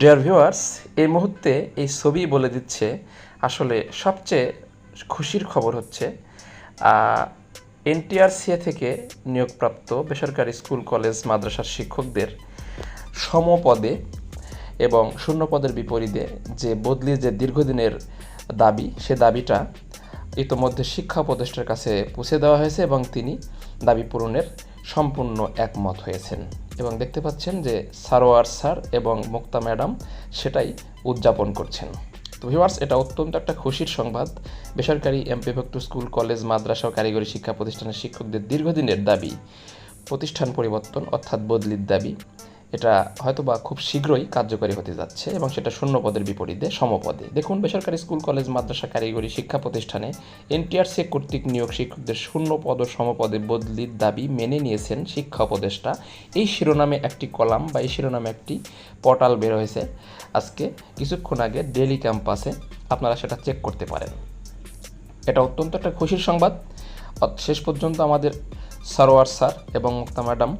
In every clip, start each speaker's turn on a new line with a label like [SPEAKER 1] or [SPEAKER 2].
[SPEAKER 1] Dear viewers এই মুহূর্তে এই ছবি বলে দিচ্ছে আসলে সবচেয়ে খুশির খবর হচ্ছে এনটিআরসিএ থেকে নিয়োগপ্রাপ্ত বেসরকারি স্কুল, কলেজ, মাদ্রাসার শিক্ষকদের সমপদে এবং শূন্য পদের বিপরীতে যে বদলির যে দীর্ঘদিনের দাবি, সে দাবিটা ইতোমধ্যে শিক্ষা উপদেষ্টার কাছে পৌঁছে দেওয়া হয়েছে এবং তিনি দাবি পূরণের সম্পূর্ণ একমত হয়েছেন। এবং দেখতে পাচ্ছেন যে সারোয়ার স্যার এবং মুক্তা ম্যাডাম সেটাই উদযাপন করছেন। তো ভিওয়ার্স এটা অত্যন্ত একটা খুশির সংবাদ। বেসরকারি এমপিভুক্ত স্কুল, কলেজ, মাদ্রাসা ও কারিগরি শিক্ষা প্রতিষ্ঠানের শিক্ষকদের দীর্ঘদিনের দাবি, প্রতিষ্ঠান পরিবর্তন অর্থাৎ বদলির দাবি। এটা হয়তো বা খুব শীঘ্রই কার্যকরী হতে যাচ্ছে এবং সেটা শূন্য পদের বিপরীতে সমপদে। দেখুন, বেসরকারি স্কুল, কলেজ, মাদ্রাসা কারিগরি, শিক্ষা প্রতিষ্ঠানে এনটিআরসি কর্তৃক নিয়োগ শিক্ষকদের শূন্য পদ ও সমপদে বদলির দাবি মেনে নিয়েছেন শিক্ষা উপদেষ্টা। এই শিরোনামে একটি কলাম বা এই শিরোনামে একটি পোর্টাল বের হয়েছে। আজকে কিছুক্ষণ আগে ডেলি ক্যাম্পাসে আপনারা সেটা চেক করতে পারেন। এটা অত্যন্ত একটা খুশির সংবাদ। শেষ পর্যন্ত আমাদের সারোয়ার স্যার এবং মুক্তা ম্যাডাম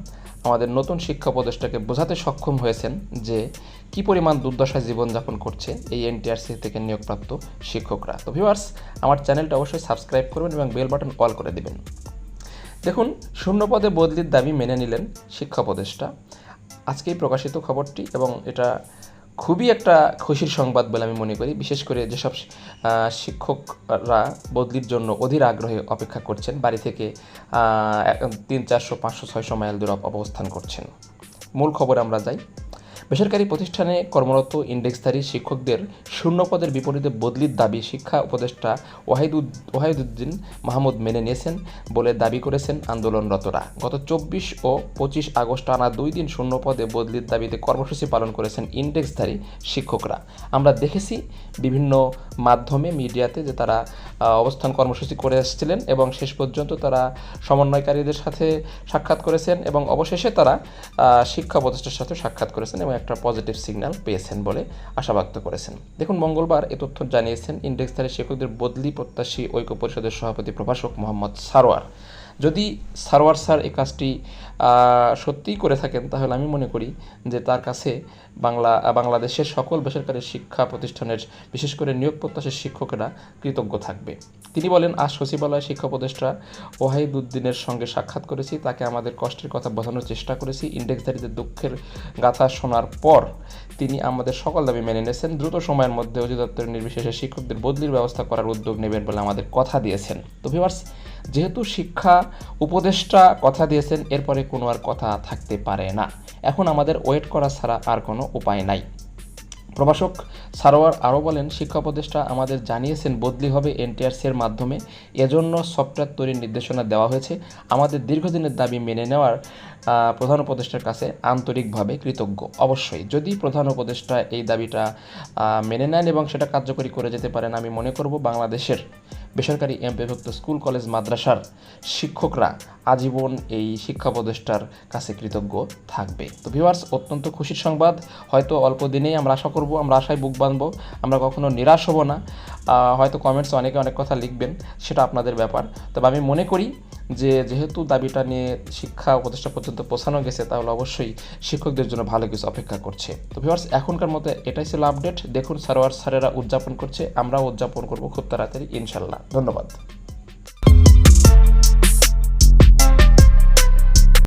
[SPEAKER 1] আমাদের নতুন শিক্ষা উপদেষ্টাকে বোঝাতে সক্ষম হয়েছেন যে কি পরিমাণ দুর্দশায় জীবনযাপন করছে এই এনটিআরসি থেকে নিয়োগপ্রাপ্ত শিক্ষকরা। তো ভিউয়ার্স আমার চ্যানেলটা অবশ্যই সাবস্ক্রাইব করবেন এবং বেল বাটন অল করে দেবেন। দেখুন, শূন্যপদে বদলির দাবি মেনে নিলেন শিক্ষা উপদেষ্টা। আজকেই প্রকাশিত খবরটি এবং এটা খুবই একটা খুশির সংবাদ বলে আমি মনে করি। বিশেষ করে যেসব শিক্ষকরা বদলির জন্য অধীর আগ্রহে অপেক্ষা করছেন, বাড়ি থেকে তিন, চারশো, পাঁচশো, ছয়শো মাইল দূর অবস্থান করছেন। মূল খবর আমরা যাই। বেসরকারি প্রতিষ্ঠানে কর্মরত ইন্ডেক্সধারী শিক্ষকদের শূন্য পদের বিপরীতে বদলির দাবি শিক্ষা উপদেষ্টা ওয়াহিদুদ ওয়াহিদুদ্দিন মাহমুদ মেনে নিয়েছেন বলে দাবি করেছেন আন্দোলনরতরা। গত চব্বিশ ও পঁচিশ আগস্ট টানা দুই দিন শূন্য পদে বদলির দাবিতে কর্মসূচি পালন করেছেন ইন্ডেক্সধারী শিক্ষকরা। আমরা দেখেছি বিভিন্ন মাধ্যমে, মিডিয়াতে যে তারা অবস্থান কর্মসূচি করে এসেছিলেন এবং শেষ পর্যন্ত তারা সমন্বয়কারীদের সাথে সাক্ষাৎ করেছেন এবং অবশেষে তারা শিক্ষা উপদেষ্টার সাথে সাক্ষাৎ করেছেন এবং একটা পজিটিভ সিগন্যাল পেয়েছেন বলে আশা ব্যক্ত করেছেন। দেখুন, মঙ্গলবার এ তথ্য জানিয়েছেন ইন্ডেক্সধারী শিক্ষকদের বদলি প্রত্যাশী ঐক্য পরিষদের সভাপতি প্রভাষক মোহাম্মদ সারোয়ার। যদি সারোয়ার স্যার এই কাজটি সত্যিই করে থাকেন, তাহলে আমি মনে করি যে তার কাছে বাংলা বাংলাদেশের সকল বেসরকারি শিক্ষা প্রতিষ্ঠানের, বিশেষ করে নিয়োগ প্রত্যাশী শিক্ষকেরা কৃতজ্ঞ থাকবে। তিনি বলেন, আজ সচিবালয় শিক্ষা উপদেষ্টা ওয়াহিদুদ্দিনের সঙ্গে সাক্ষাৎ করেছি। তাকে আমাদের কষ্টের কথা বোঝানোর চেষ্টা করেছি। ইন্ডেক্সধারীদের দুঃখের গাথা শোনার পর তিনি আমাদের সকল দাবি মেনে নিয়েছেন। দ্রুত সময়ের মধ্যে অধিদপ্তরের নির্বিশেষে শিক্ষকদের বদলির ব্যবস্থা করার উদ্যোগ নেবেন বলে আমাদের কথা দিয়েছেন। তো ভিউয়ার্স যেহেতু শিক্ষা উপদেষ্টা কথা দিয়েছেন, এরপরে কোনো আর কথা থাকতে পারে না। এখন আমাদের ওয়েট করা ছাড়া আর কোনো উপায় নাই। প্রভাষক সারোয়ার আরও বলেন, শিক্ষা উপদেষ্টা আমাদের জানিয়েছেন, বদলি হবে এনটিআরসি এর মাধ্যমে। এজন্য সফটওয়্যার তৈরির নির্দেশনা দেওয়া হয়েছে। আমাদের দীর্ঘদিনের দাবি মেনে নেওয়ার প্রধান উপদেষ্টার কাছে আন্তরিকভাবে কৃতজ্ঞ। অবশ্যই, যদি প্রধান উপদেষ্টা এই দাবিটা মেনে নেন এবং সেটা কার্যকরী করে যেতে পারেন, আমি মনে করব বাংলাদেশের বেসরকারি এমপিভুক্ত স্কুল, কলেজ, মাদ্রাসার শিক্ষকরা আজীবন এই শিক্ষা উপদেষ্টার কাছে কৃতজ্ঞ থাকবে। তো ভিউয়ার্স অত্যন্ত খুশির সংবাদ। হয়তো অল্প দিনেই আমরা আশা করব, আমরা আশায় বুক বাঁধব, আমরা কখনো নিরাশ হব না। হয়তো কমেন্টস অনেকে অনেক কথা লিখবেন, সেটা আপনাদের ব্যাপার। তবে আমি মনে করি যে যেহেতু দাবিটা নিয়ে শিক্ষা উপদেষ্টা পর্যন্ত পৌঁছানো গেছে, তাহলে অবশ্যই শিক্ষকদের জন্য ভালো কিছু অপেক্ষা করছে। তো ভিউয়ার্স এখনকার মতো এটাই ছিল আপডেট দেখুন, সারোয়ার স্যারেরা উদযাপন করছে, আমরাও উদযাপন করব খুব তাড়াতাড়ি, ইনশাল্লাহ। ধন্যবাদ।